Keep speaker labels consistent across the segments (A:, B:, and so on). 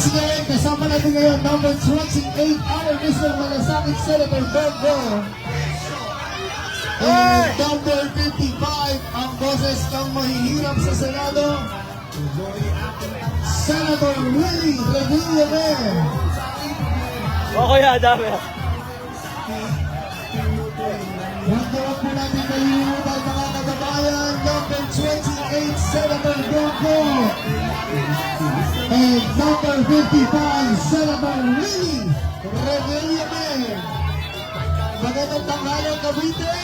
A: Sige, kasama natin ngayon, number 28, our Mr. Malasakit Senator Bongo. And number 55, ang boses ng mahihirap sa Senado, Senator Willie Revilla.
B: O kuya, dami.
A: Huwag po natin kalimutan mga kababayan, number 28, Senator Bongo. And number 55, Senator Willie Revilla. Magandang tanghalan, Cavite!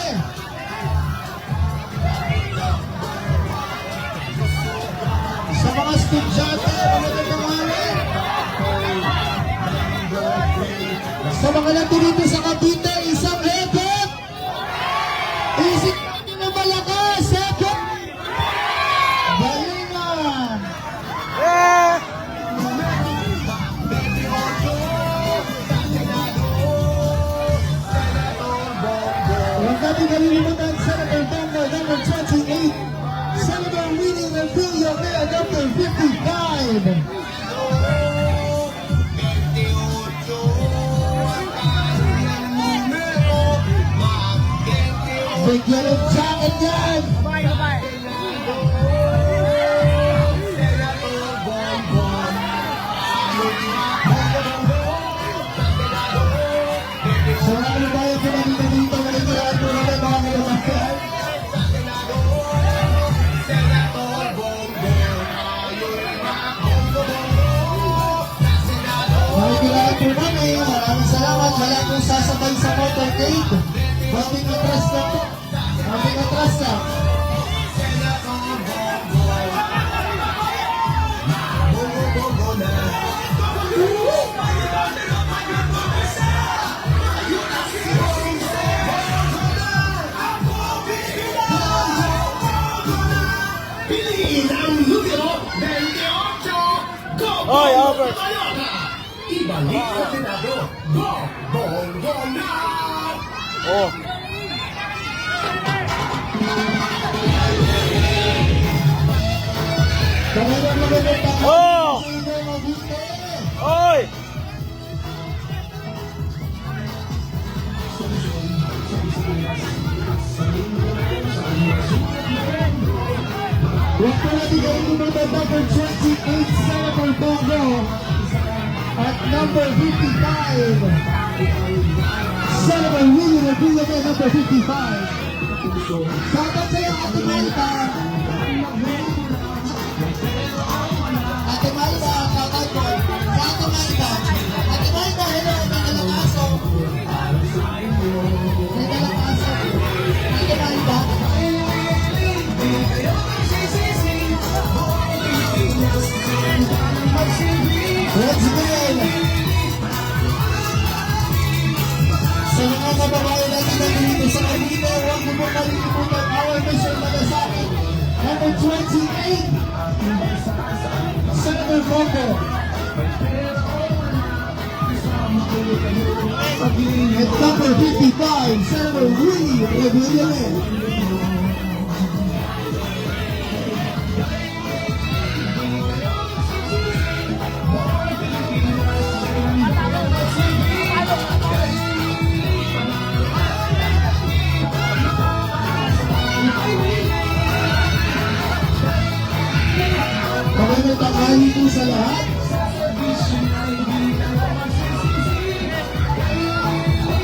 A: Sa mga estudyante, magandang tanghalan! Sa mga nandito Huwag natin kalilimutan, Senator Bongo, number 28. Senator Willie Revilla, Mayor, number 55. Bigyan ng jacket yan! So, Po namin. Maraming salamat. Wala pong sasabay sa motorcade. Konting atras na po. Konting atras na.
C: Piliin ang numero 28. Go,
B: Oy,
C: Bongo
B: Albert.
C: Toyota! Ibalik sa Senado. Go, Bongo na!
B: Oh. Oh! Oy!
A: Huwag po natin kalimutan number 28, Senator Bongo. Number 55, Senator Willie Revilla, number 55. Shoutout 1998, Senator Coco. At number 55, Senator Willie Rebellion. Tanghali po sa lahat.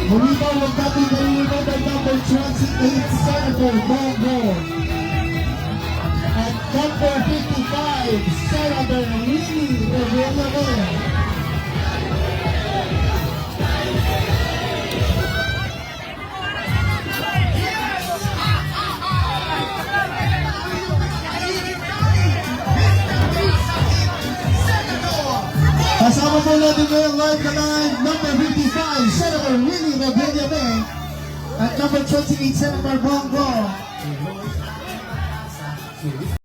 A: Muli pa huwag natin kalimutan ang number 28, Senator Bongo. At number 55, Senator Willie Revilla. Ngayon live na live, number 55, Senator Willie Revilla at number 28, Senator Bongo.